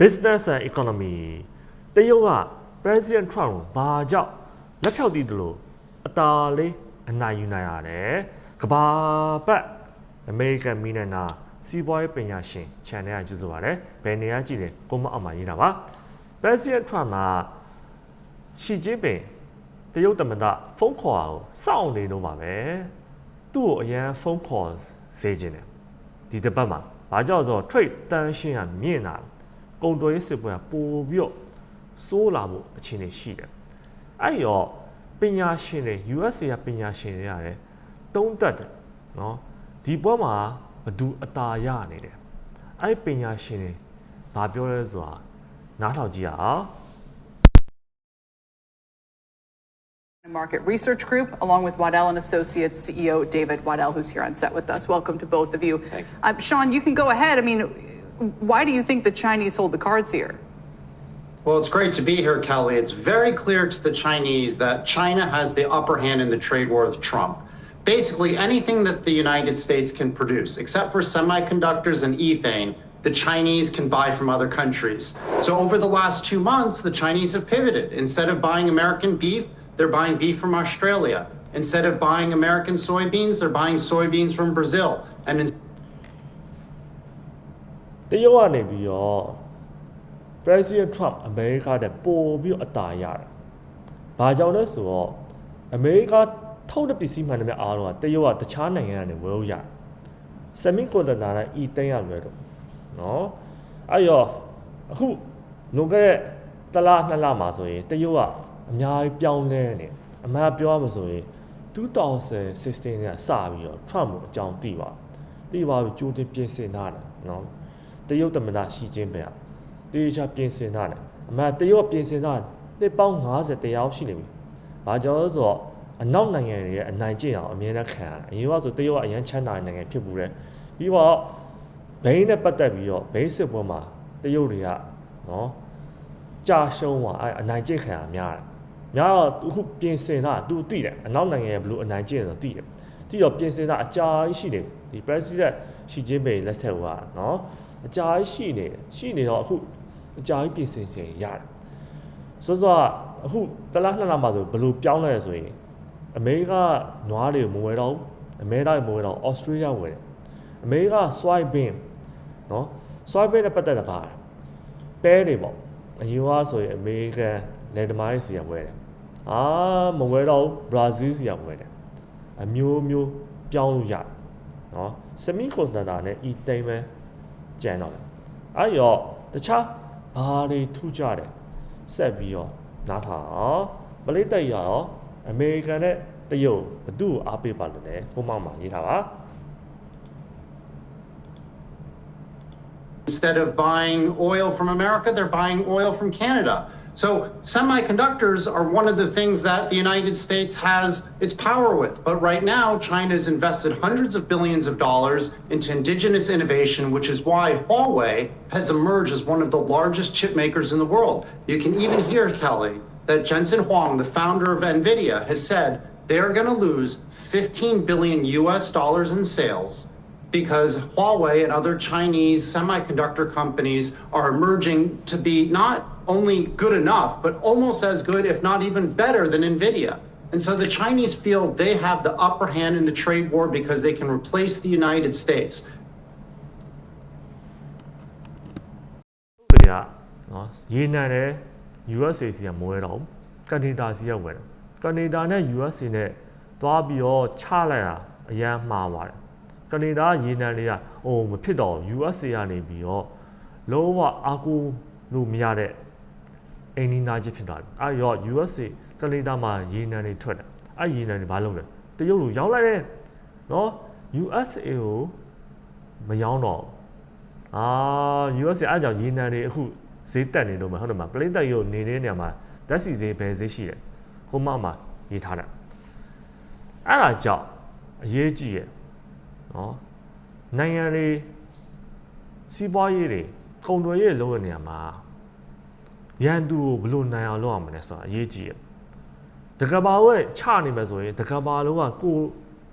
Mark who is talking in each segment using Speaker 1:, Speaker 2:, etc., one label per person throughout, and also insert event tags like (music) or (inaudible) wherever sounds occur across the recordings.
Speaker 1: business and economy တရုတ်က president Trump ကိုဘာကြောင့်လက်ဖြောက်တည်တယ်လို့အသာလေးအနိုင်ယူနိုင်ရတယ်ကဘာပတ် American မီနနာစီးပွားရေးပညာရှင် channel ကကြည့်ဆိုပါတယ်ဘယ်နေရာကြည့်လဲကိုမအောင်မှာရေးတာပါ president Trump ကရှီကျင်းပင်တရုတ်သမ္မတဖုန်းခေါ်အောင်စောင့်နေတော့ပါပဲသူ့ကိုအရန်ဖုန်းခေါ်စေခြင်းတယ်ဒီတစ်ပတ်မှာဘာကြောင့်လဲဆိုတော့ trade tension ကမြင့်လာတယ် ကုန်သွယ်ရေးစစ်ပွဲကပိုပြီးတော့စိုးလာမှုအခြေအနေရှိတယ်အဲ့ဒီတော့ပညာရှင်တွေ USA ကပညာရှင်တွေရတယ်တုံးတက်တယ်နော်ဒီပွဲမှာဘသူအตาရနေတယ်အဲ့ဒီပညာရှင်တွေဘာပြောလဲဆိုတာနားထောင်ကြည့်ရအောင်
Speaker 2: Market Research Group, along with Waddell and Associates CEO David Waddell, who's here on set with us. Welcome to both of you.
Speaker 3: Thank you.
Speaker 2: Uh, Sean, you can go ahead. I mean, why do you think the Chinese hold the cards here?
Speaker 4: Well, it's great to be here, Kelly. It's very clear to the Chinese that China has the upper hand in the trade war with Trump. Basically, anything that the United States can produce, except for semiconductors and ethane, the Chinese can buy from other countries. So, over the last two months, the Chinese have pivoted. Instead of buying American beef, they're buying beef from Australia. Instead of buying American soybeans, they're buying soybeans from Brazil. And
Speaker 1: တရုတ်ကနေပြီးတော့ President Trump အမေရိကတဲ့ပို့ပြီးတော့အတားရတယ်။ဘာကြောင့်လဲဆိုတော့အမေရိကထုတ်တဲ့ပစ္စည်းမှန်တယ်များအားလုံးကတရုတ်ကတခြားနိုင်ငံကနေဝယ်လို့ရတယ်။ Semiconductor နဲ့ E10 ရလွယ်တော့နော်။အဲ့တော့အခုလွန်ခဲ့တဲ့တစ်လနှစ်လမှာဆိုရင်တရုတ်ကအများကြီးပြောင်းလဲနေအမှန်ပြောရမှာဆိုရင်2016ကစပြီးတော့ Trump ကိုအကြောင်းသိပါသိပါပြီးကြိုတင်ပြင်ဆင်ထားတယ်နော် တရုတ်သမ္မတရှီကျင်းပင်ကတေချာပြင်ဆင်ထားတယ်အမှန်တရုတ်ကပြင်ဆင်ထားနှစ်ပေါင်း90တရားရှိနေပြီဘာကြောင့်လဲဆိုတော့အနောက်နိုင်ငံတွေရဲ့အနိုင်ကျင့်အောင်အမြဲတမ်းခံရတယ်အရင်ကဆိုတရုတ်ကအရန်ချမ်းသာတဲ့နိုင်ငံဖြစ်မှုတယ်ပြီးတော့ဘိန်းနဲ့ပတ်သက်ပြီးတော့ဘိန်းစစ်ပွဲမှာတရုတ်တွေကနော်ကြာရှုံးသွားအဲအနိုင်ကျင့်ခံရများတယ်။များတော့အခုပြင်ဆင်တာ तू သိတယ်အနောက်နိုင်ငံရဲ့ဘလို့အနိုင်ကျင့်ဆိုသိတယ်။သိတော့ပြင်ဆင်တာအကြာကြီးရှိတယ်ဒီ president ရှီကျင်းပင်လက်ထက်ကနော် အကြာကြီးရှိနေတယ်ရှိနေတော့အခုအကြာကြီးပြင်ဆင်ခြင်းရတယ်။ဆိုတော့အခုတလားနှစ်လမှဆိုဘလို့ပြောင်းလဲဆိုရင်အမေရိကနွားတွေကိုမဝယ်တော့ဘူးအမေရိကမဝယ်တော့ဩစတြေးလျဝယ်တယ်။အမေရိက soybean နော် soybean နဲ့ပတ်သက်တာပါပဲတွေပေါ့အရင်ကဆိုရင်အမေရိကန်လယ်သမားတွေစီကဝယ်တယ်။အာမဝယ်တော့ဘရာဇီးစီကဝယ်တယ်။အမျိုးမျိုးပြောင်းလို့ရတယ်။နော်။ semiconductor နဲ့ e-tain ပဲ ကျန်တော့တယ်။အဲ့ရောတခြားဘာတွေထူးကြတယ်။ဆက်ပြီးတော့နားထောင်အောင်မလေးတက်ရအောင်အမေရိကန်နဲ့တရုတ်ဘသူ့ကိုအားပေးပါလို့လဲကိုမောင်မှာရေးထားပါ
Speaker 4: Instead of buying oil from America, they're buying oil from Canada. So semiconductors are one of the things that the United States has its power with. But right now, China has invested hundreds of billions of dollars into indigenous innovation, which is why Huawei has emerged as one of the largest chip makers in the world. You can even hear, Kelly, that Jensen Huang, the founder of NVIDIA, has said they're going to lose 15 billion US dollars in sales because Huawei and other Chinese semiconductor companies are emerging to be not only good enough, but almost as good, if not even better than NVIDIA. And so the Chinese feel they have the upper hand in the trade war because they can replace the United States.
Speaker 1: တွေကနော်ရေနံနဲ့ USA စီကမဝဲတော့ဘူးကနေဒါစီကဝဲတယ်ကနေဒါနဲ့ USA နဲ့သွားပြီးတော့ချလိုက်တာအရန်မှားပါတယ်ကနေဒါရေနံတွေကဟိုမဖြစ်တော့ USA ကနေပြီးတော့လုံးဝအာကိုလို့မရတဲ့ အိန္ဒိနာကြီးဖြစ်သွားတယ်အဲ့ရော USA ကနေဒါမှာရေနံတွေထွက်တယ်အဲ့ရေနံတွေဘာလုပ်လဲတရုတ်လိုရောင်းလိုက်တယ်နော် USA ကိုမရောင်းတော့ဘူးအာ USA အားကြောင့်ရေနံတွေအခုဈေးတက်နေတော့မှဟုတ်တယ်မလားပလိတ်တက်ရုပ်နေတဲ့နေရာမှာဓာတ်စီဈေးဘယ်ဈေးရှိတယ်ကိုမမှာရေးထားတယ်အဲ့ဒါကြောင့်အရေးကြီးရဲ့နော်နိုင်ငံလေးစီးပွားရေးတွေကုန်သွယ်ရေးလုပ်တဲ့နေရာမှာ ရန်သူကိုဘယ်လိုနိုင်အောင်လုပ်အောင်မလဲဆိုတာအရေးကြီးရဲ့တကဘာဝဲချနေမယ်ဆိုရင်တကဘာလုံးကကို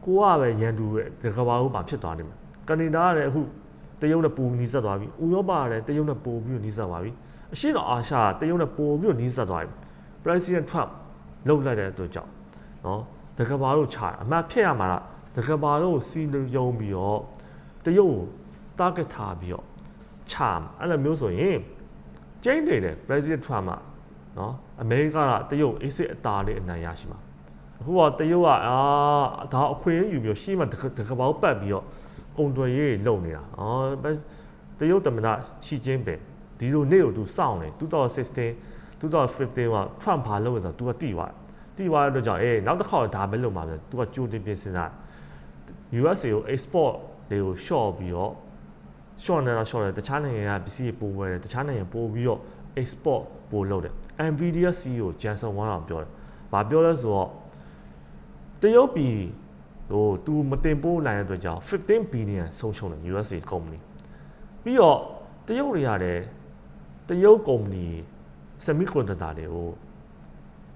Speaker 1: ကိုကပဲရန်သူပဲတကဘာလုံးပါဖြစ်သွားနေမယ်ကနေဒါကလည်းအခုတရုတ်နဲ့ပိုနီးစပ်သွားပြီဥရောပကလည်းတရုတ်နဲ့ပိုပြီးနီးစပ်သွားပြီအရှေ့တော်အာရှကတရုတ်နဲ့ပိုပြီးနီးစပ်သွားပြီ President Trump လှုပ်လိုက်တဲ့အတွက်ကြောင့်နော်တကဘာတို့ချတာအမှန်ဖြစ်ရမှာလားတကဘာတို့စီယုံပြီးတော့တရုတ်ကို target ထားပြီးတော့ချမှာအဲ့လိုမျိုးဆိုရင် ကျင်းနေတယ် President Trump ကနော်အမေရိကကတရုတ်အေးစစ်အတာလေးအနိုင်ရရှိမှာအခုကတရုတ်ကအာဒါအခွင့်အရေးယူပြီးတော့ရှေ့မှာတကတကဘာကိုပတ်ပြီးတော့ကုန်သွယ်ရေးလုပ်နေတာအော်တရုတ်သမ္မတရှီကျင်းပင်ဒီလိုနေ့ကိုသူစောင့်နေ2016 2015က Trump ဘာလုပ်လဲဆိုတော့ तू ကတိသွားတိသွားတဲ့အတွက်ကြောင့်အေးနောက်တစ်ခါဒါပဲလုပ်မှာပဲ तू ကကြိုတင်ပြင်ဆင်တာ USA ကို export တွေကို short ပြီးတော့ short နေတာ short တယ်တခြားနိုင်ငံကပစ္စည်းပို့ဝယ်တယ်တခြားနိုင်ငံပို့ပြီးတော့ export ပို့လုပ်တယ် Nvidia CEO Jensen Huang ကပြောတယ်။ဘာပြောလဲဆိုတော့တရုတ်ပြည်ဟို तू မတင်ပို့နိုင်တဲ့အတွက်ကြောင့်15 billion ဆုံးရှုံးတယ် USA company ပြီးတော့တရုတ်တွေကလည်းတရုတ် company semiconductor တွေကို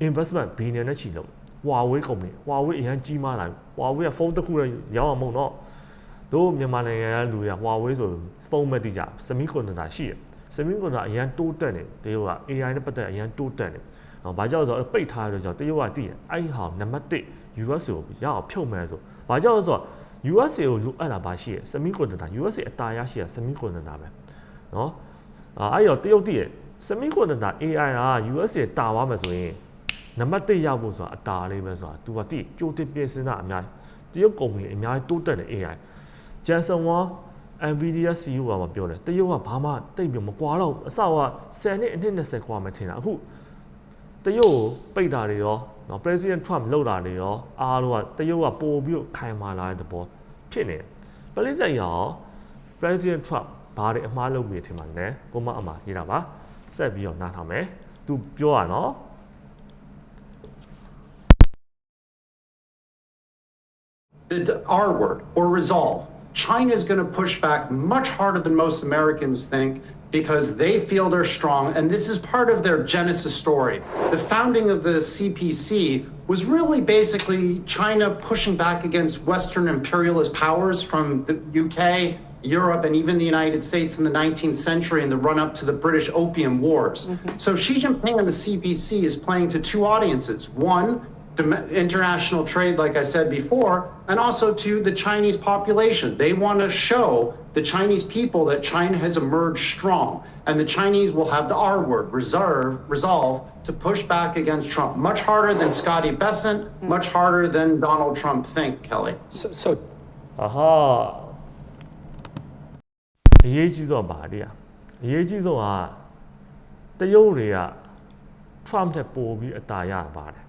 Speaker 1: investment billion နဲ့ချီလို့ Huawei company Huawei အရင်ကြီးမားလာပြီ Huawei ကဖုန်းတစ်ခုလည်းရောင်းအောင်မဟုတ်တော့ တို့မြန်မာနိုင်ငံကလူတွေက Huawei ဆိုဖုန်းမဲ့တိကြ semiconductor ရှိတယ် semiconductor အရင်တိုးတက်နေတရုတ်က AI နဲ့ပတ်သက်အရင်တိုးတက်နေနော်ဘာကြောင့်လဲဆိုတော့ပိတ်ထားရတဲ့ကြောင့်တရုတ်ကတည်တယ်အဲ့ဒီဟာနံပါတ်1 US ကိုရအောင်ဖြုတ်မယ်ဆိုဘာကြောင့်လဲဆိုတော့ USA ကိုလိုအပ်တာဘာရှိရ semiconductor USA အတားရရှိရ semiconductor ပဲနော်အဲ့တော့တရုတ်တည်ရ semiconductor AI က USA တာသွားမယ်ဆိုရင်နံပါတ်1ရောက်ဖို့ဆိုတာအတားလေးပဲဆိုတာ तू ကတည်ကြိုတင်ပြင်ဆင်တာအများကြီးတရုတ်ကုမ္ပဏီအများကြီးတိုးတက်တဲ့ AI ဂျန်ဆန်ဝါ Nvidia CEO ကမှပြောတယ်တရုတ်ကဘာမှတိတ်ပြီးမကွာတော့အစက10နှစ်အနှစ်20ကွာမှထင်တာအခုတရုတ်ကိုပိတ်တာတွေရောနော် President Trump လှုပ်တာတွေရောအားလုံးကတရုတ်ကပို့ပြီးတော့ခိုင်မာလာတဲ့သဘောဖြစ်နေတယ်ပလိတိုင်ရော President Trump ဘာတွေအမှားလုပ်ပြီးထင်မှလဲကိုမအမှားရေးတာပါဆက်ပြီးတော့နားထောင်မယ်သူပြောရနော်
Speaker 4: the R word or resolve. China is going to push back much harder than most Americans think because they feel they're strong. And this is part of their genesis story. The founding of the CPC was really basically China pushing back against Western imperialist powers from the UK, Europe, and even the United States in the 19th century in the run up to the British Opium Wars. Mm-hmm. So Xi Jinping and the CPC is playing to two audiences. One, dom- international trade, like I said before, and also to the Chinese population. They want to show the Chinese people that China has emerged strong, and the Chinese will have the R word, reserve, resolve, to push back against Trump. Much harder than Scotty Bessent, much harder than Donald Trump think, Kelly.
Speaker 3: So, so
Speaker 1: အဟာအရေးကြီးဆုံးကဘာလဲအရေးကြီးဆုံးကတရုတ်တွေက Trump တဲ့ပို့ပြီးအတာရပါတယ်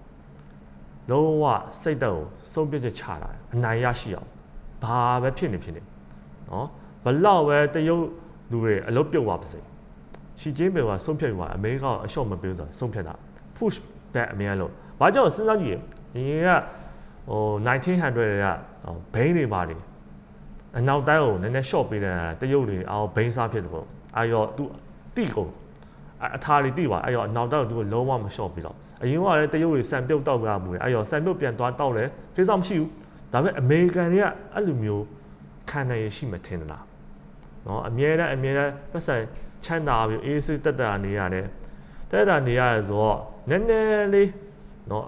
Speaker 1: လုံးဝစိတ်သက်ကိုစုံပြစ်ချက်ချတာအနိုင်ရရှိအောင်ဘာပဲဖြစ်နေဖြစ်နေနော်ဘလောက်ပဲတရုတ်လူတွေအလုပ်ပြုတ်သွားပါစေရှီကျင်းပင်ကဆုံးဖြတ်ပြီးပါအမေရိကန်ကအလျှော့မပေးဆိုဆုံးဖြတ်တာ push back အများလို့ဘာကြောင့်စဉ်းစားကြည့်ရင်ငယ်ကဟို1900တွေကဘိန်းတွေပါတယ်အနောက်တိုင်းကိုနည်းနည်း short ပေးတယ်တရုတ်တွေအော်ဘိန်းစားဖြစ်တယ်ပေါ့အာရောသူတိကုန်အထားလေးတိပါအဲ့ရောအနောက်တိုင်းကိုသူကလုံးဝမ short ပြီးတော့ အရင်ကလည်းတရုတ်တွေစံပြုတ်တောက်ကြမှုလေအဲ့ရောစံပြုတ်ပြန်သွားတောက်တယ်ကိစ္စမရှိဘူးဒါပေမဲ့အမေရိကန်တွေကအဲ့လိုမျိုးခံနိုင်ရရှိမှထင်တယ်လားနော်အမြဲတမ်းအမြဲတမ်းပတ်စံချမ်းသာပြီးအေးစိတက်တာနေရတယ်တက်တာနေရတယ်ဆိုတော့နည်းနည်းလေးနော်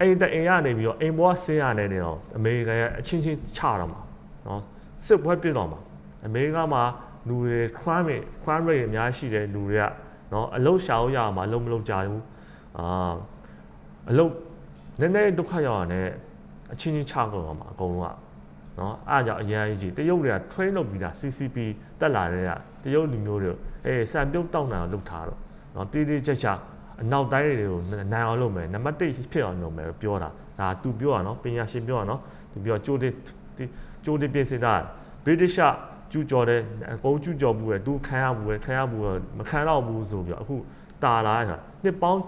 Speaker 1: အိမ်တအိမ်ရနေပြီးတော့အိမ်ပေါ်ဆင်းရတယ်နေတော့အမေရိကန်ကအချင်းချင်းချတော့မှာနော် စစ်ပွဲပြစ်တော့မှာအမေရိကမှာလူတွေ crime rate crime rate အများကြီးရှိတယ်လူတွေကเนาะအလုတ်ရှာလို့ရအောင်မအလုတ်မလုပ်ကြဘူး အာအလုပ်နည်းနည်းဒုက္ခရောက်ရတဲ့အချင်းချင်းချကုန်အောင်ပါအကုန်လုံးကနော်အားကြောင့်အရင်အကြီးတရုတ်တွေက train လုပ်ပြီးတာ CCP တက်လာတဲ့ကတရုတ်လူမျိုးတွေအဲစံပြုတ်တောက်နိုင်အောင်လုပ်ထားတော့နော်တိတိကျကျအနောက်တိုင်းတွေကိုနိုင်အောင်လုပ်မယ်နံပါတ်1ဖြစ်အောင်လုပ်မယ်ပြောတာဒါသူပြောတာနော်ပညာရှင်ပြောတာနော်သူပြောကြိုးတိကြိုးတိပြည့်စစ်တာဗြိတိရှကျူကျော်တဲ့အကုန်ကျူကျော်ဘူးပဲသူခံရဘူးပဲခံရဘူးမခံတော့ဘူးဆိုပြီးတော့အခုတာလာတာနှစ်ပေါင်း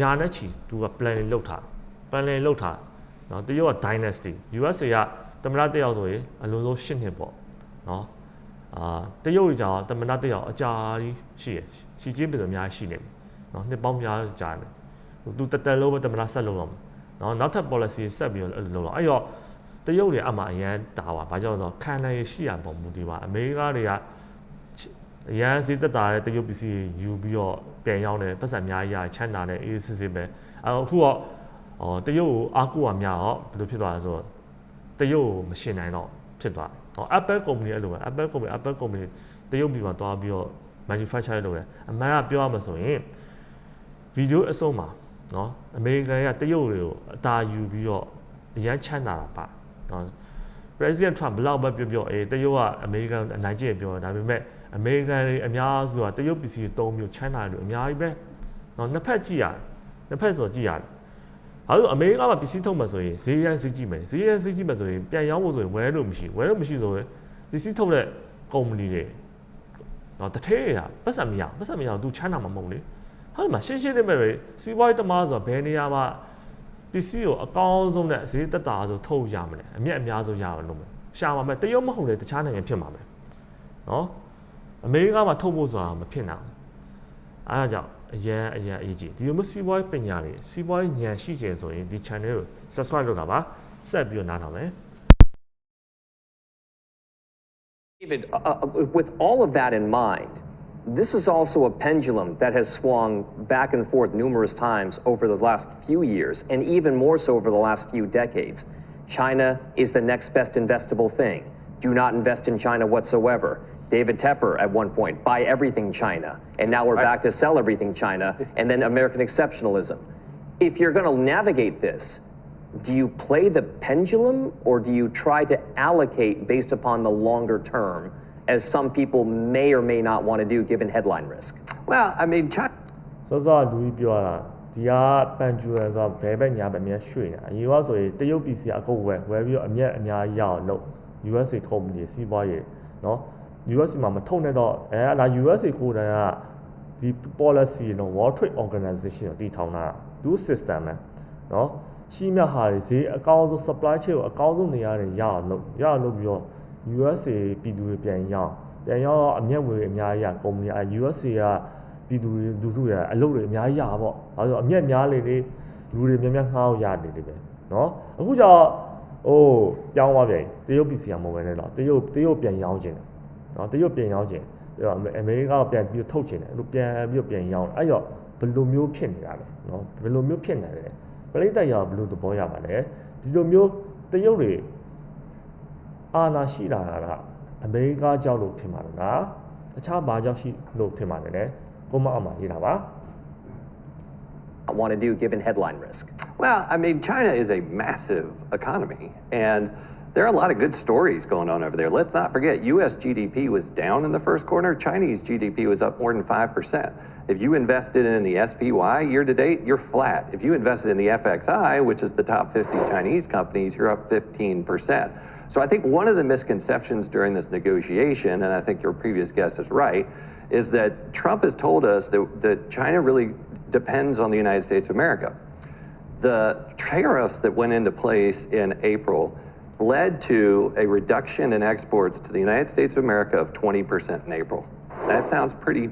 Speaker 1: ယာနဲ့ချီသူက plan လုပ်ထား plan လုပ်ထားနော်တရုတ်က dynasty USA ကတမနာတယောက်ဆိုရင်အလုံးစုံ၈နှစ်ပေါ့နော်အာတရုတ်ကြောင်တမနာတယောက်အကြာကြီးရှိရရှီကျင်းပြည်အများကြီးရှိနေပြီနော်နှစ်ပေါင်းများကြာတယ်သူတက်တက်လို့ပဲတမနာဆက်လုပ်တော့နော်နောက်ထပ် policy ဆက်ပြီးတော့လုပ်တော့အဲ့တော့တရုတ်တွေအမှအရန်တာပါဘာကြောင့်လဲဆိုတော့ခံနိုင်ရရှိရပုံမူဒီပါအမေရိကတွေက အရန်ဈေးသက်သာတဲ့တရုတ်ပစ္စည်းယူပြီးတော့ပြန်ရောက်တယ်ပတ်စံအများကြီးရချမ်းသာတယ်အေးစစ်စစ်ပဲအခုတော့အော်တရုတ်ကိုအားကိုးရများတော့ဘယ်လိုဖြစ်သွားလဲဆိုတော့တရုတ်ကိုမရှင်နိုင်တော့ဖြစ်သွားတယ်ဟော Apple company အဲ့လိုပဲ Apple company Apple company တရုတ်ပြည်မှာတွားပြီးတော့ manufacture လုပ်တယ်အမှန်ကပြောရမှဆိုရင်ဗီဒီယိုအစုံမှာနော်အမေရိကန်ကတရုတ်တွေကိုအသာယူပြီးတော့အရန်ချမ်းသာတာပါနော် President Trump ဘလောက်ပဲပြောပြောအေးတရုတ်ကအမေရိကန်အနိုင်ကျင့်ပြောတယ်ဒါပေမဲ့ အမေရိကန်တွေအများစုကတရုတ်ပစ္စည်းတွေသုံးပြီးချမ်းသာတယ်လို့အများကြီးပဲနော်နှစ်ဖက်ကြည့်ရတယ်နှစ်ဖက်ဆိုကြည့်ရတယ်ဘာလို့အမေရိကန်မှာပစ္စည်းထုတ်မှဆိုရင်ဈေးရန်ဈေးကြည့်မယ်ဈေးရန်ဈေးကြည့်မယ်ဆိုရင်ပြန်ရောင်းဖို့ဆိုရင်ဝယ်လို့မရှိဝယ်လို့မရှိဆိုရင်ပစ္စည်းထုတ်တဲ့ကုမ္ပဏီတွေနော်တထဲရပတ်စံမရပတ်စံမရသူချမ်းသာမှာမဟုတ်လေဟုတ်တယ်မှာရှင်းရှင်းလေးပဲပဲစီးပွားရေးတမားဆိုတာဘယ်နေရာမှာပစ္စည်းကိုအကောင်းဆုံးနဲ့ဈေးတက်တာဆိုထုတ်ရမလဲအမြတ်အများဆုံးရအောင်လုပ်မယ်ရှာမှာမဲ့တရုတ်မဟုတ်လေတခြားနိုင်ငံဖြစ်မှာပဲနော် အမေရိကမှာထုတ်ဖို့ဆိုတာမဖြစ်နိုင်ဘူးအားကြောင့်အရန်အရန်အရေးကြီးဒီလိုမျိုးစီးပွားရေးပညာတွေစီးပွားရေးဉာဏ်ရှိကျင်ဆိုရင်ဒီ channel ကို subscribe လုပ်တာပါဆက်ပြီးတော့နားထောင်မယ်
Speaker 3: David, uh, uh, with all of that in mind, this is also a pendulum that has swung back and forth numerous times over the last few years, and even more so over the last few decades. China is the next best investable thing. Do not invest in China whatsoever. David Tepper, at one point, buy everything China. And now we're back to sell everything China, and then American exceptionalism. If you're going to navigate this, do you play the pendulum or do you try to allocate based upon the longer term, as some people may or may not want to do given headline risk?
Speaker 5: Well, I mean, China.
Speaker 1: စောစောကလူကြီးပြောတာဒီကပန်ကျူရယ်ဆိုတော့ဘယ်ဘက်ညာဘက်မြဲရွှေ့နေတာအရင်ကဆိုရင်တရုတ်ပြည်စီအကုတ်ဝယ်ဝယ်ပြီးတော့အမြတ်အများကြီးရအောင်လုပ် USA ထုံးပြီးစီးပွားရေးเนาะ USA မှာမထုံနဲ့တော့အဲလာ USA ကိုယ်တိုင်ကဒီ policy လုံး World Trade Organization ကိုတည်ထောင်တာသူ system ပဲเนาะရှိမြဟာတွေဈေးအကောင်းဆုံး supply chain ကိုအကောင်းဆုံးနေရာတွေရအောင်လုပ်ရအောင်လုပ်ပြီးတော့ USA ပြည်သူတွေပြန်ရအောင်ပြန်ရတော့အမျက်ငွေအများကြီးရကုမ္ပဏီအဲ USA ကပြည်သူတွေလူထုတွေအလုပ်တွေအများကြီးရပါပေါ့။ဘာလို့လဲဆိုတော့အမျက်များလေလေလူတွေများများငှားအောင်ရတယ်လေပဲเนาะအခုကျတော့အိုးပြောင်းသွားပြန်တရုတ်ပြည်စီကမဟုတ်ဘဲနဲ့တော့တရုတ်တရုတ်ပြန်ရောင်းခြင်း နော်တရုတ်ပြန်ရောက်ခြင်းပြီးတော့အမေရိကန်ကပြန်ပြီးထုတ်ခြင်းတယ်အဲ့လိုပြန်ပြီးပြန်ရောက်အဲ့တော့ဘယ်လိုမျိုးဖြစ်နေတာလဲနော်ဘယ်လိုမျိုးဖြစ်နေလဲပရိသတ်ရောဘယ်လိုသဘောရပါလဲဒီလိုမျိုးတရုတ်တွေအာဏာရှိလာတာကအမေရိကန်ကြောက်လို့ထင်ပါတယ်လားတခြားဘာကြောက်ရှိလို့ထင်ပါတယ်လဲကိုမအမှရေးတာပါ I
Speaker 3: want to do given headline risk.
Speaker 5: Well, I mean, China is a massive economy, and there are a lot of good stories going on over there. Let's not forget, U.S. GDP was down in the first quarter. Chinese GDP was up more than 5%. If you invested in the SPY year to date, you're flat. If you invested in the FXI, which is the top 50 Chinese companies, you're up 15%. So I think one of the misconceptions during this negotiation, and I think your previous guest is right, is that Trump has told us that, that China really depends on the United States of America. The tariffs that went into place in April led to a reduction in exports to the United States of America of 20% in April. That sounds pretty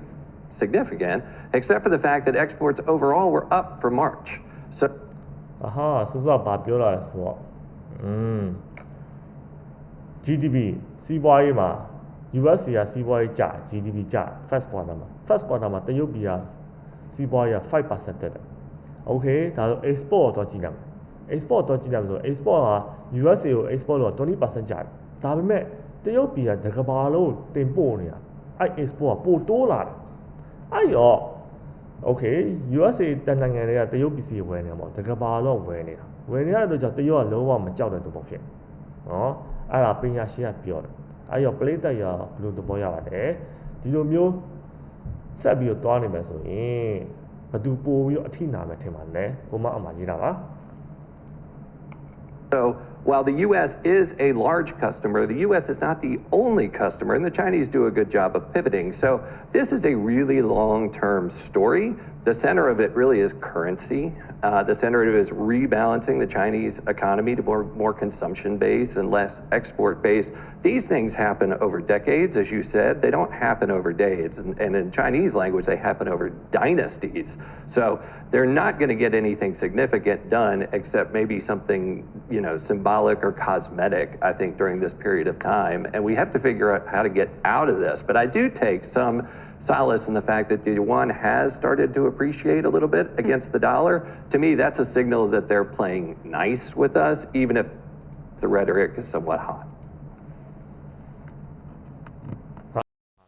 Speaker 5: significant, except for the fact that exports overall were up for March. So
Speaker 1: အဟာစောစောဘာပြောလာလဲဆိုတော့อืม GDP စီးပွားရေးမှာ US ကစီးပွားရေးကျ GDP ကျ first quarter မှာ first quarter မှာတရုတ်ပြည်ကစီးပွားရေးက5%တက်တယ် okay ဒါဆို export တော့ကြည့်လိုက်မယ် export တော့ကြည့်လိုက်မယ်ဆိုတော့ export က USA ကို export တော့20%ကျတယ်ဒါပေမဲ့တရုတ်ပြည်ကတကဘာလုံးတင်ပို့နေတာအဲ့ export ကပိုတိုးလာတယ်အဲ့ရော okay USA တန်နိုင်ငံတွေကတရုတ်ပစ္စည်းဝယ်နေမှာတကဘာတော့ဝယ်နေတာဝယ်နေရတဲ့အတွက်ကြောင့်တရုတ်ကလုံးဝမကြောက်တဲ့သူပေါ့ဖြစ်နော်အဲ့ဒါပညာရှင်ကပြောတယ်အဲ့ရော play တက်ရဘယ်လိုသဘောရပါလဲဒီလိုမျိုးဆက်ပြီးတော့တွားနေမယ်ဆိုရင်ဘယ်သူပို့ပြီးတော့အထိနာမယ်ထင်ပါလဲကိုမအမှရေးတာပါ
Speaker 5: So while the U.S. is a large customer, the U.S. is not the only customer, and the Chinese do a good job of pivoting. So this is a really long term story. The center of it really is currency. Uh, the center of it is rebalancing the Chinese economy to more, more consumption based and less export based. These things happen over decades, as you said. They don't happen over days. And, and in Chinese language, they happen over dynasties. So they're not going to get anything significant done except maybe something, you know, symbolic or cosmetic, I think, during this period of time. And we have to figure out how to get out of this. But I do take some solace in the fact that the yuan has started to appreciate a little bit against the dollar. To me, that's a signal that they're playing nice with us, even if the rhetoric is somewhat hot. (laughs)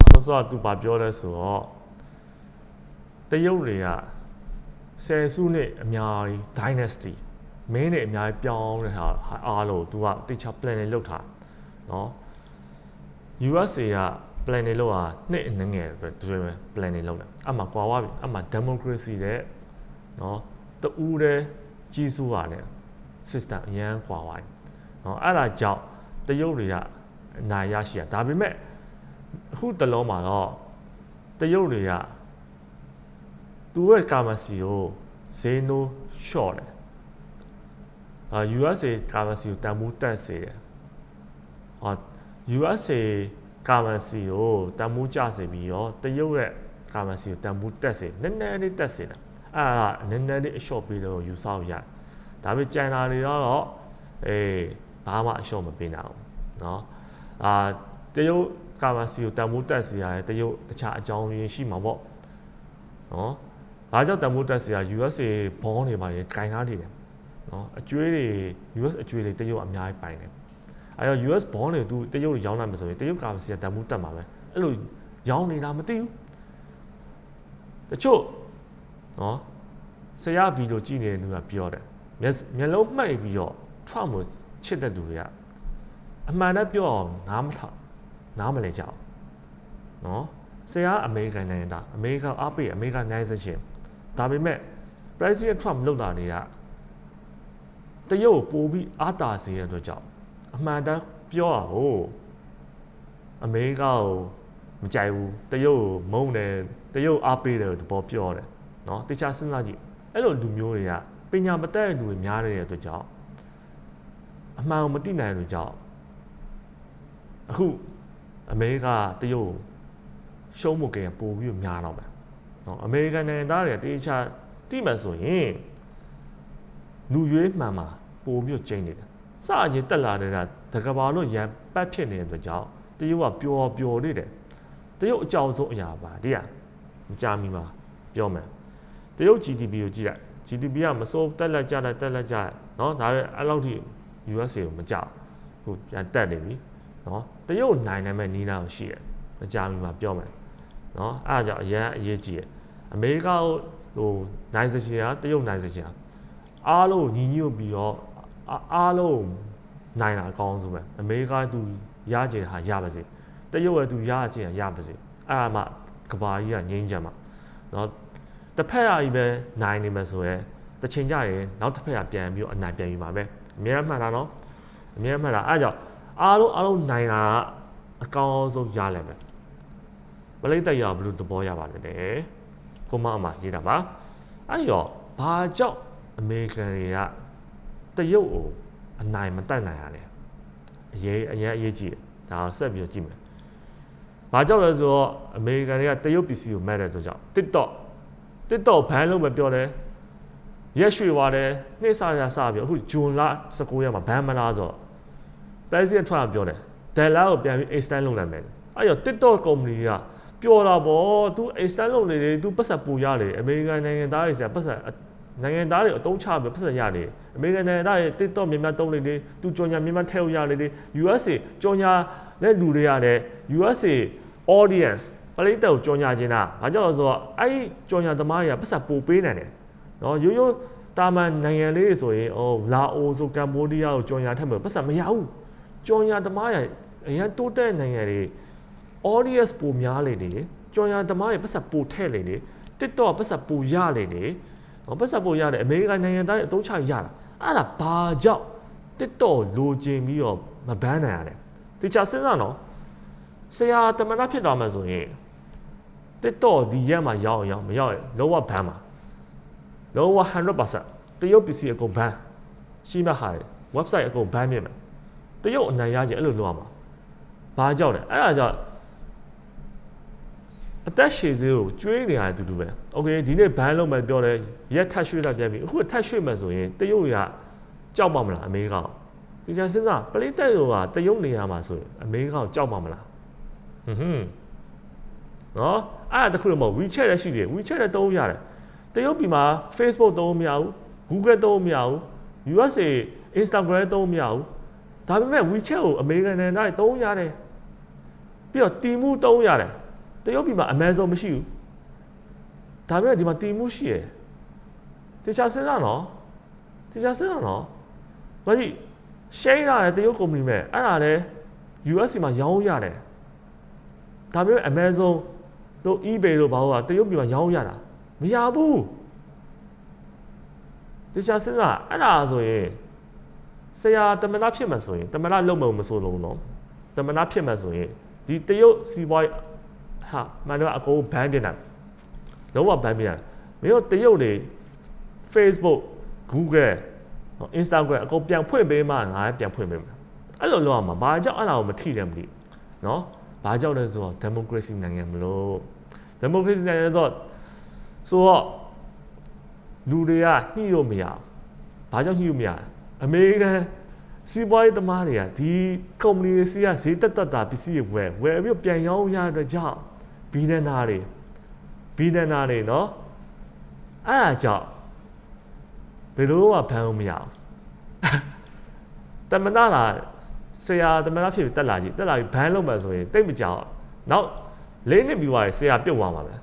Speaker 1: ဆောဆောသူဘာပြောလဲဆိုတော့တရုတ်တွေကဆယ်စုနှစ်အများကြီး dynasty မင်းတွေအများကြီးပြောင်းတဲ့ဟာအားလို့ तू ကတိချ plan တွေလုပ်ထားเนาะ USA က plan တွေလောက်ဟာနှစ်အနည်းငယ်ပဲတွေ့ plan တွေလောက်တယ်အမှကွာဝပြီအမှ democracy တဲ့နော်တူးတဲ့ကြီးစိုးရတယ် system အရန်ကွာဝိုင်းနော်အဲ့ဒါကြောင့်တရုတ်တွေကအနိုင်ရရှိရဒါပေမဲ့အခုတလုံးမှာတော့တရုတ်တွေကသူရဲ့ကာမစီကိုဈေးနှိုးရှော့တယ်အာ USA ကာမစီကိုတန်ဖိုးတက်စေတယ်အာ USA ကာမစီကိုတန်ဖိုးကျစေပြီးတော့တရုတ်ရဲ့ကာမစီကိုတန်ဖိုးတက်စေနည်းနည်းလေးတက်စေတယ်အဲ့ဒါကနည်းနည်းလေးအလျှော့ပေးတော့ယူဆရတယ်ဒါပေမဲ့ကျန်တာတွေကတော့အေးဘာမှအလျှော့မပေးနိုင်ဘူးเนาะအာတရုတ်ကာမစီကိုတန်ဖိုးတက်စေရတယ်တရုတ်တခြားအကြောင်းရင်းရှိမှာပေါ့နော်ဘာကြောင့်တန်ဖိုးတက်စေရ USA ဘောင်းတွေပါရင်ခြင်ထားနေတယ်နော်အကျွေးတွေ US အကျွေးတွေတရုတ်အများကြီးပိုင်တယ် အဲတော့ US ဘောင်းတွေသူတရုတ်ရောင်းနိုင်မှာဆိုရင်တရုတ်ကာမစီကတန်ဖိုးတက်မှာပဲအဲ့လိုရောင်းနေတာမသိဘူးတချို့နော်ဆရာဗီဒီယိုကြည့်နေတဲ့လူကပြောတယ်မျက်မျက်လုံးမှိတ်ပြီးတော့ Trump ကိုချစ်တဲ့လူတွေကအမှန်တမ်းပြောအောင်နားမထောင်နားမလဲကြအောင်နော်ဆရာအမေရိကန်နိုင်ငံသားအမေရိကန်အားပေးအမေရိကန်နိုင်စချင်းဒါပေမဲ့ President Trump လောက်လာနေတာတရုတ်ပို့ပြီးအားတာစေရတဲ့အတွက်ကြောင့် အမှန်တမ်းပြောရဟိုအမေရိကန်ကိုမကြိုက်ဘူးတရုတ်ကိုမုန်းတယ်တရုတ်အားပေးတယ်တဘောပြောတယ်နော်တခြားစဉ်းစားကြည့်အဲ့လိုလူမျိုးတွေကပညာမတတ်တဲ့လူတွေများနေတဲ့အတွက်ကြောင့်အမှန်ကိုမသိနိုင်တဲ့အတွက်ကြောင့်အခုအမေရိကတရုတ်ရှုံးမှုကင်ပို့ပြီးများတော့မယ်။နော်အမေရိကန်နိုင်ငံသားတွေတေချာတိမှန်ဆိုရင်လူရွေးမှန်မှာပို့ပြီးကျင်းနေတယ်။ စရင်တက်လာတဲ့ကတကဘာလို့ရန်ပတ်ဖြစ်နေတဲ့အတွက်ကြောင့်တရုတ်ကပျော်ပျော်နေတယ်။တရုတ်အကြောင်းဆုံးအရာပါဒီကမကြမီမှာပြောမယ်။တရုတ် GDP ကိုကြည့်လိုက် GDP ကမစိုးတက်လက်ကြတယ်တက်လက်ကြတယ်နော်ဒါပဲအဲ့လောက်ထိ USA ကိုမကြောက်ခုပြန်တက်နေပြီ။နော်တရုတ်နိုင်နိုင်မဲ့နီးနားကိုရှိတယ်မကြမီမှာပြောမယ်နော်အဲ့ဒါကြောင့်အရန်အရေးကြီးတယ်အမေရိကဟိုနိုင်စချင်ဟာတရုတ်နိုင်စချင်ဟာအားလုံးညီညွတ်ပြီးတော့ အာအားလုံးနိုင်တာအကောင်းဆုံးပဲအမေရိကသူရချင်ဟာရပါစေတရုတ်ရဲ့သူရချင်ဟာရပါစေအဲ့ဒါမှကဘာကြီးကငြိမ်းချမ်းမှာနော်တစ်ဖက်ကကြီးပဲနိုင်နေမှာဆိုရဲတစ်ချိန်ကြရင်နောက်တစ်ဖက်ကပြန်ပြီးတော့အနိုင်ပြန်ယူမှာပဲအများမှန်တာနော်အများမှန်တာအဲ့ဒါကြောင့်အားလုံးအားလုံးနိုင်တာကအကောင်းဆုံးရလဲပဲမလိမ့်တက်ရဘလို့သဘောရပါလဲတဲ့ကိုမအမရေးတာပါအဲ့ရောဘာကြောင့်အမေရိကန်တွေက တရုတ်ကိုအနိုင်မတက်နိုင်ရလဲအရေးအရင်အရေးကြီးတယ်ဒါဆက်ပြီးတော့ကြည့်မယ်ဘာကြောင့်လဲဆိုတော့အမေရိကန်တွေကတရုတ်ပစ္စည်းကိုမဲ့တဲ့အတွက်ကြောင့် TikTok TikTok ဘန်လို့မပြောတယ်ရက်ရွှေသွားတယ်နှိမ့်စားရစပြီးအခုဂျွန်လ19ရက်မှာဘန်မလားဆိုတော့ President Trump ပြောတယ် Della ကိုပြန်ပြီး extend လုပ်နိုင်မယ်အဲ့တော့ TikTok ကုမ္ပဏီကပျော်တာပေါ့ तू extend လုပ်နေတယ် तू ပတ်ဆက်ပူရတယ်အမေရိကန်နိုင်ငံသားတွေဆရာပတ်ဆက် နိုင်ငံသားတွေအတုံးချပြီးပတ်ဆက်ရတယ်အမေရိကန်နိုင်ငံသားတွေ TikTok မြန်မြန်တုံးနေတယ် तू ကြော်ညာမြန်မြန်ထည့်လို့ရတယ် USA ကြော်ညာတဲ့လူတွေရတယ် USA audience ပရိသတ်ကိုကြော်ညာခြင်းတာဘာကြောင့်လဲဆိုတော့အဲ့ဒီကြော်ညာသမားတွေကပတ်ဆက်ပူပေးနိုင်တယ်နော်ရိုးရိုးတာမန်နိုင်ငံလေးတွေဆိုရင်အော်လာအိုဆိုကမ်ဘောဒီးယားကိုကြော်ညာထက်မှာပတ်ဆက်မရဘူးကြော်ညာသမားရအရင်တိုးတက်နိုင်ငံတွေ audience ပိုများလေနေကြော်ညာသမားတွေပတ်သက်ပိုထည့်လေနေ TikTok ပတ်သက်ပိုရလေနေဟော ပတ်သက်ပိုရတယ်အမေရိကန်နိုင်ငံသားတွေအသုံးချရတာအဲ့ဒါဘာကြောင့် TikTok လိုချင်ပြီးတော့မဘန်းနိုင်ရလဲတခြားစဉ်းစားနော်ဆရာတမနာဖြစ်သွားမှဆိုရင် TikTok ဒီရက်မှာရောက်အောင်ရောက်မရောက်ရင်လောကဘန်းမှာလုံးဝ100%တရုတ်ပစ္စည်းအကုန်ဘန်းရှိမှဟာတယ် website အကုန်ဘန်းမြင်မယ်တရုတ်အနိုင်ရခြင်းအဲ့လိုလုပ်ရမှာဘာကြောင့်လဲအဲ့ဒါကြောင့် အသက်ရှည်စေးကိုကျွေးနေရတဲ့အတူတူပဲ။ Okay ဒီနေ့ဘန်းလုံးမယ်ပြောတယ်ရက်ထပ်ရွှေ့တာပြန်ပြီအခုထပ်ရွှေ့မယ်ဆိုရင်တရုတ်တွေကကြောက်ပါမလားအမေကောက်ဒီချာစဉ်းစားပလိတက်ရောကတရုတ်နေရာမှာဆိုရင်အမေကောက်ကြောက်ပါမလားဟွန်းဟွန်းနော်အဲ့ဒါတခုလို့မဟုတ် WeChat လည်းရှိတယ် WeChat လည်းသုံးရတယ်တရုတ်ပြည်မှာ Facebook သုံးမရဘူး Google သုံးမရဘူး USA Instagram သုံးမရဘူးဒါပေမဲ့ WeChat ကိုအမေရိကန်နိုင်ငံသားတွေသုံးရတယ်ပြီးတော့တီမူသုံးရတယ် တရုတ်ပြည်မှာ Amazon မရှိဘူးဒါပေမဲ့ဒီမှာတီမှုရှိတယ်တခြားစဉ်းစားနော်တခြားစဉ်းစားနော်ဘာကြီးရှိန်းရတယ်တရုတ်ကုမ္ပဏီမဲ့အဲ့ဒါလဲ US မှာရောင်းရတယ်ဒါပေမဲ့ Amazon တို့ eBay တို့ဘာလို့ကတရုတ်ပြည်မှာရောင်းရတာမရဘူးတခြားစဉ်းစားအဲ့ဒါဆိုရင်ဆရာတမနာဖြစ်မှာဆိုရင်တမနာလုံးမမဆိုလုံးတော့တမနာဖြစ်မှာဆိုရင်ဒီတရုတ်စီးပွားရေး ဟာမန်တော့အကုန်ဘန်ပြင်တာလုံးဝဘန်ပြင်တာမင်းတို့တရုတ်တွေ Facebook Google Instagram အကုန်ပြန်ဖွင့်ပေးမှငါပြန်ဖွင့်ပေးမှာအဲ့လိုလုပ်ရမှာဘာကြောင့်အဲ့ဒါကိုမထိတယ်မသိနော်ဘာကြောင့်လဲဆိုတော့ democracy နိုင်ငံမလို့ democracy နိုင်ငံဆိုတော့ဆိုတော့လူတွေကညှိလို့မရဘာကြောင့်ညှိလို့မရအမေရိကန်စီးပွားရေးသမားတွေကဒီကုမ္ပဏီတွေစီကဈေးတက်တက်တာပစ္စည်းတွေဝယ်ဝယ်ပြီးပြန်ရောင်းရတဲ့ကြောင့် ဘီနန်နာတွေဘီနန်နာတွေနော်အဲ့ဒါကြောင့်ဘယ်လိုမှဖမ်းလို့မရဘူးတမနာလာဆရာတမနာဖြစ်တက်လာကြီးတက်လာပြီးဘန်းလုံးမှဆိုရင်တိတ်မကြောက်နောက်လေးနှစ်ပြီးသွားရင်ဆရာပြုတ်သွားမှာပဲ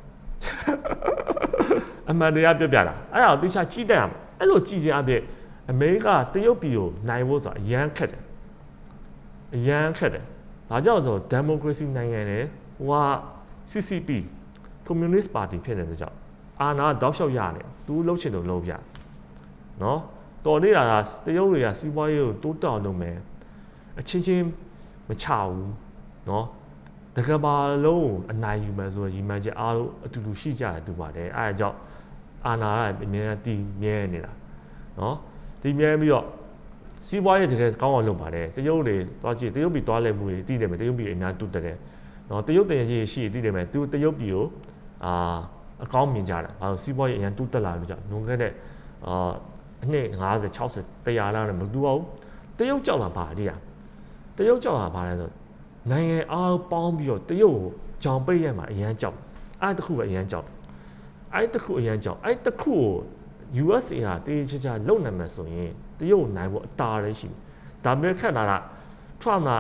Speaker 1: အမှန်တရားပြပြတာအဲ့ဒါကိုတိကျကြည့်တတ်ရမှာအဲ့လိုကြည့်ခြင်းအပြင်အမေရိကတရုတ်ပြည်ကိုနိုင်ဖို့ဆိုတာအရန်ခက်တယ်အရန်ခက်တယ်ဒါကြောင့်ဆို democracy နိုင်ငံနဲ့ဟိုက CCP Communist Party ဖြစ်နေတဲ့ကြောင့်အာနာတောက်လျှောက်ရတယ်သူလှုပ်ချင်တယ်လှုပ်ပြနော်တော်နေတာကတရုတ်တွေကစီးပွားရေးကိုတိုးတောင်လုပ်မယ်အချင်းချင်းမချဘူးနော်တကဘာလုံးကိုအနိုင်ယူမယ်ဆိုရည်မှန်းချက်အားလုံးအတူတူရှိကြတယ်သူပါတယ်အဲအကြောင်းအာနာကအမြဲတည်မြဲနေတာနော်တည်မြဲပြီးတော့စီးပွားရေးတကယ်ကောင်းအောင်လုပ်ပါတယ်တရုတ်တွေသွားကြည့်တရုတ်ပြည်သွားလဲမှုတွေတည်တယ်မယ်တရုတ်ပြည်အများတူတယ် နော်တရုတ်တရင်ကြီးရှိရသိတယ်မယ်သူတရုတ်ပြည်ကိုအာအကောင်းမြင်ကြတယ်အဲစီးပွားရေးအရန်တူးတက်လာလို့ကြောင့်လွန်ခဲ့တဲ့အာအနှစ်50 60 100လောက်နဲ့မတူအောင်တရုတ်ကြောက်တာဗာဒီရတရုတ်ကြောက်တာဗာလဲဆိုနိုင်ငံအားပေါင်းပြီးတော့တရုတ်ကိုကြောင်ပိတ်ရမှာအရန်ကြောက်အဲ့တခုပဲအရန်ကြောက်အဲ့တခုအရန်ကြောက်အဲ့တခုကို USA ဟာတေးချာချာလုံနိုင်မှာဆိုရင်တရုတ်နိုင်ဖို့အတားလည်းရှိတယ်ဒါပေမဲ့ခက်တာက Trump က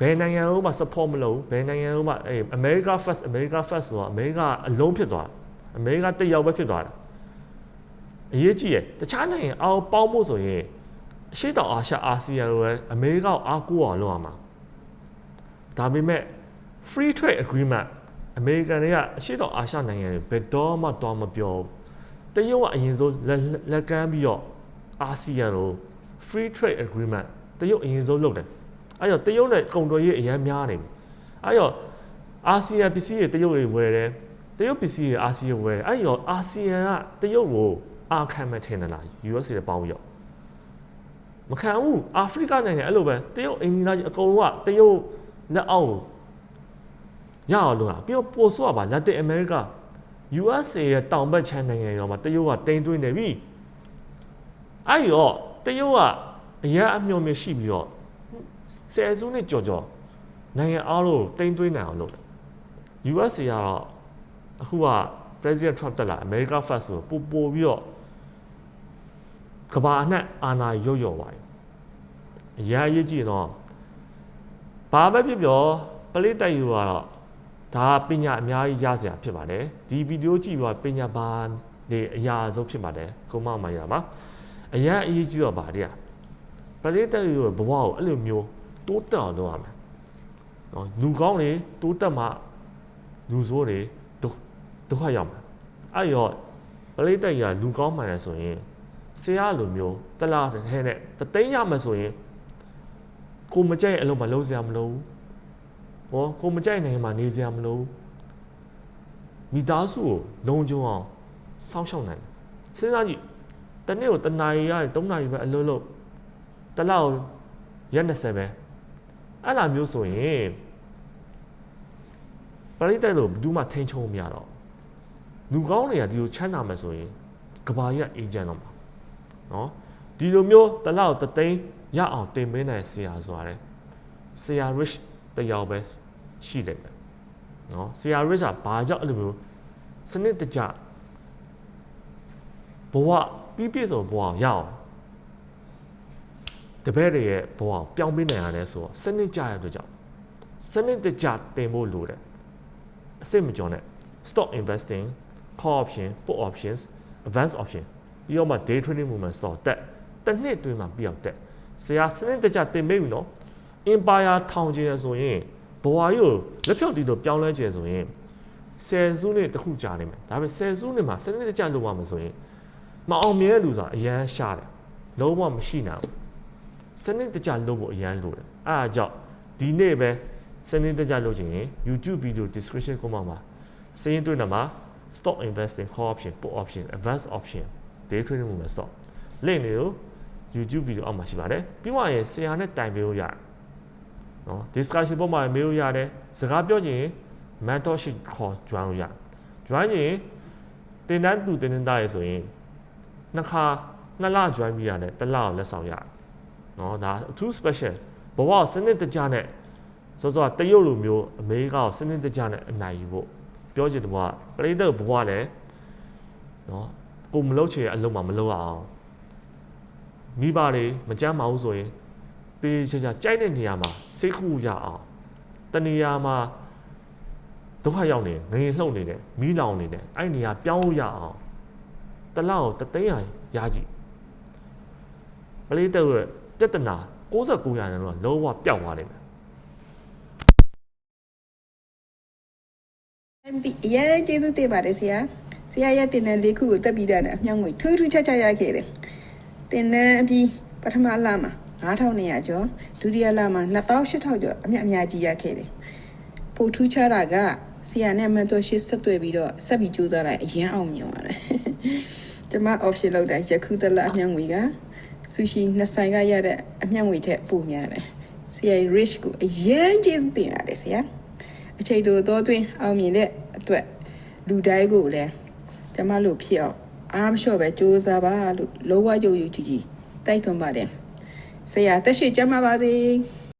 Speaker 1: ဘယ်နိုင်ငံလုံးမှ support မလုပ်ဘယ်နိုင်ငံလုံးမှအဲ America first America first ဆိုတော့ America အလုံးဖြစ်သွားတယ် America တယောက်ပဲဖြစ်သွားတယ်အရေးကြီးရတခြားနိုင်ငံအောင်ပေါင်းဖို့ဆိုရင်အရှေ့တောင်အာရှအာဆီယံလိုပဲအမေရိကကိုအားကိုးအောင်လုပ်ရမှာဒါပေမဲ့ free trade agreement အမေရိကန်တွေကအရှေ့တောင်အာရှနိုင်ငံတွေဘယ်တော့မှတော့မပြောဘူးတရုတ်ကအရင်ဆုံးလက်လက်ကမ်းပြီးတော့အာဆီယံလို free trade agreement တရုတ်အရင်ဆုံးလုပ်တယ် အဲ့တော့တရုတ်နဲ့ကုန်သွယ်ရေးအများများနေပြီအဲ့တော့အာဆီယံပစ္စည်းတွေတရုတ်တွေဝယ်တယ်တရုတ်ပစ္စည်းတွေအာဆီယံဝယ်တယ်အဲ့တော့အာဆီယံကတရုတ်ကိုအားခံမဲ့ထင်တယ်လား US တွေပေါင်းပြီးတော့မခံဘူးအာဖရိကနိုင်ငံအဲ့လိုပဲတရုတ်အိန္ဒိယကြီးအကုန်လုံးကတရုတ်လက်အောက်ကိုရအောင်လုပ်တာပြီးတော့ပို့ဆော့ပါလက်တင်အမေရိက USA ရဲ့တောင်ဘက်ခြမ်းနိုင်ငံရောမှာတရုတ်ကတိမ်သွင်းနေပြီအဲ့ရောတရုတ်ကအရာအမျှော်မြင်ရှိပြီးတော့ ဆယ်စုနှစ်ကြော်ကြော်နိုင်ငံအားလုံးတိမ်သွင်းနိုင်အောင်လုပ်တယ် USA ကတော့အခုက President Trump တက်လာ America First ဆိုပို့ပို့ပြီးတော့ကဘာအနှံ့အာဏာရုပ်ရော်သွားတယ်အရာအရေးကြီးတော့ဘာပဲဖြစ်ပြောပလိတိုက်ယူကတော့ဒါပညာအများကြီးရစရာဖြစ်ပါတယ်ဒီဗီဒီယိုကြည့်ပြီးတော့ပညာဘာနေအရာအဆုံးဖြစ်ပါတယ်ကုမမရမှာအရာအရေးကြီးတော့ဗာတဲ့ပလိတိုက်ယူဘဝကိုအဲ့လိုမျိုး တိုးတက်အောင်လုပ်ရမယ်နော်လူကောင်းတွေတိုးတက်မှလူဆိုးတွေဒုဒုက္ခရောက်မှာအဲ့ရောပလိတိုက်ယူလူကောင်းမှန်တယ်ဆိုရင်ဆရာလိုမျိုးတလားတဲ့ဟဲ့နဲ့တသိန်းရမယ်ဆိုရင်ကိုမကြိုက်အလုပ်မလုပ်စရာမလိုဘူးဟောကိုမကြိုက်နိုင်ငံမှာနေစရာမလိုဘူးမိသားစုကိုလုံခြုံအောင်စောင့်ရှောက်နိုင်တယ်စဉ်းစားကြည့်တနေ့ကိုတနာရီရတယ်3နာရီပဲအလုပ်လုပ်တစ်လောက်ရက်20ပဲ အဲ့လိုမျိုးဆိုရင်ပရိသတ်တို့ဘယ်သူမှထိန်ချုံမရတော့လူကောင်းတွေကဒီလိုချမ်းသာမယ်ဆိုရင်ကဘာကြီးကအေဂျင့်တော့မှာနော်ဒီလိုမျိုးတစ်လောက်တသိန်းရအောင်တင်ပေးနိုင်ဆရာဆိုတာလေဆရာ rich တယောက်ပဲရှိတယ်ပဲနော်ဆရာ rich ကဘာကြောင့်အဲ့လိုမျိုးစနစ်တကျဘဝပြီးပြည့်စုံဘဝကိုရအောင် တပည့်တွေရဲ့ဘဝကိုပြောင်းပေးနိုင်ရတယ်ဆိုတော့စနစ်ကျရတဲ့အတွက်ကြောင့်စနစ်တကျတင်ဖို့လိုတယ်အစစ်မကျော်နဲ့ stock investing call option put options advance option ပြီးတော့မှ day trading movement stock တက်တစ်နှစ်အတွင်းမှာပြီးအောင်တက်ဆရာစနစ်တကျတင်ပေးပြီနော် empire ထောင်ကျင်ရဆိုရင်ဘဝကြီးကိုလက်ဖြောက်တီးတော့ပြောင်းလဲကျင်ဆိုရင်ဆယ်စုနှစ်တစ်ခုကြာနေမယ်ဒါပေမဲ့ဆယ်စုနှစ်မှာစနစ်တကျလုပ်ရမှာဆိုရင်မအောင်မြင်တဲ့လူဆိုတာအရန်ရှားတယ်လုံးဝမရှိနိုင်ဘူး စနစ်တကျလုပ်ဖို့အရန်လိုတယ်အဲအားကြောင့်ဒီနေ့ပဲစနစ်တကျလုပ်ချင်ရင် YouTube video description ကောမှာစရင်းတွေ့နေမှာ stock investing call option put option advance option day trading movement stock link တွေကို YouTube video အောက်မှာရှိပါတယ်ပြီးမှရင်ဆရာနဲ့တိုင်ပေးလို့ရတယ်နော် discussion ပေါ်မှာမေးလို့ရတယ်စကားပြောချင်ရင် mentorship ခေါ် join လို့ရ join ရင်တင်တန်းသူတင်တန်းသားရေဆိုရင်နှစ်ခါနှစ်လ join ပြီးရတယ်တစ်လကိုလက်ဆောင်ရတယ် နော်ဒါအထူး special ဘဝစနစ်တကျနဲ့စောစောတရုတ်လိုမျိုးအမေရိကကိုစနစ်တကျနဲ့အနိုင်ယူဖို့ပြောချင်တယ်ဘဝပရိသတ်ဘဝလည်းနော်ကိုမလုပ်ချင်တဲ့အလုပ်မှမလုပ်ရအောင်မိဘတွေမကြမ်းမအောင်ဆိုရင်တေးချာချာကြိုက်တဲ့နေရာမှာစိတ်ကူရအောင်တနေရာမှာဒုက္ခရောက်နေငရေလှုပ်နေတယ်မီးလောင်နေတယ်အဲ့နေရာပြောင်းလို့ရအောင်တစ်လောက်တသိန်းရရကြည့်ပလေးတော့ရဲ့ ပြဿနာ69ရာခိုင်နှုန်းကလုံးဝပျောက်သွားတယ်မယ်
Speaker 6: အဲ့ဒီအရင်ကျေးဇူးတင်ပါတယ်ဆရာဆရာရဲ့တင်တဲ့လေးခုကိုတက်ပြီးတာနဲ့အမြောက်ငွေထူးထူးခြားခြားရခဲ့တယ်တင်တဲ့အပြီးပထမလမှာ9200ကျော်ဒုတိယလမှာ2800ကျော်အမြတ်အများကြီးရခဲ့တယ်ပိုထူးခြားတာကဆရာနဲ့မန်တော်ရှစ်ဆက်တွေ့ပြီးတော့ဆက်ပြီးကြိုးစားလိုက်အရင်အောင်မြင်သွားတယ် ကျွန်မ option လောက်တိုင်းယခုတလအမြောက်ငွေက ဆူရှီနှစ်ဆိုင်ကရတဲ့အမြောက်ငွေထက်ပိုများတယ်ဆရာ rich ကိုအရင်ကျေးဇူးတင်ရတယ်ဆရာအချိန်တိုတော့တွင်အောင်မြင်တဲ့အတွက်လူတိုင်းကိုလည်းကျမတို့ဖြစ်အောင်အားမလျှော့ပဲစူးစမ်းပါလို့လောဝယုံယူကြည်ကြည်တိုက်တွန်းပါတယ်ဆရာတက်ရှိကြမှာပါစေ။